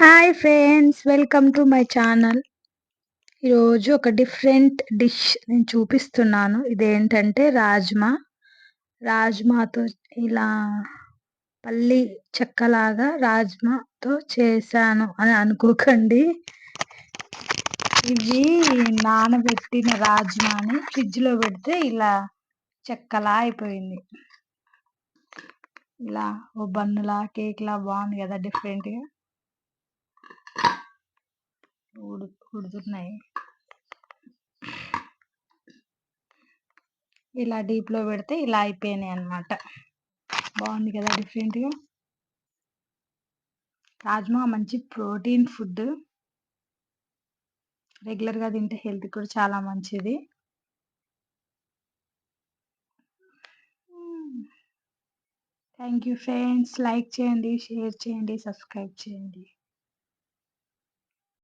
Hi friends welcome to my channel ఈరోజు ఒక different dish నేను చూపిస్తున్నాను. ఇదేంటంటే రాజ్మా. రాజ్మాతో ఇలా పల్లి చెక్కలాగా రాజ్మాతో చేశాను అని అనుకోకండి. ఇవి నానబెట్టిన రాజ్మాని ఫ్రిడ్జ్లో పెడితే ఇలా చెక్కలా అయిపోయింది. ఇలా ఓ బన్నులా కేక్లా బాగుంది కదా డిఫరెంట్గా ఉడుతున్నాయి ఇలా డీప్లో పెడితే ఇలా అయిపోయినాయి అనమాట బాగుంది కదా డిఫరెంట్గా. రాజ్మా మంచి ప్రోటీన్ ఫుడ్ రెగ్యులర్గా తింటే హెల్త్ కూడా చాలా మంచిది. Thank you friends. లైక్ చేయండి షేర్ చేయండి సబ్స్క్రైబ్ చేయండి.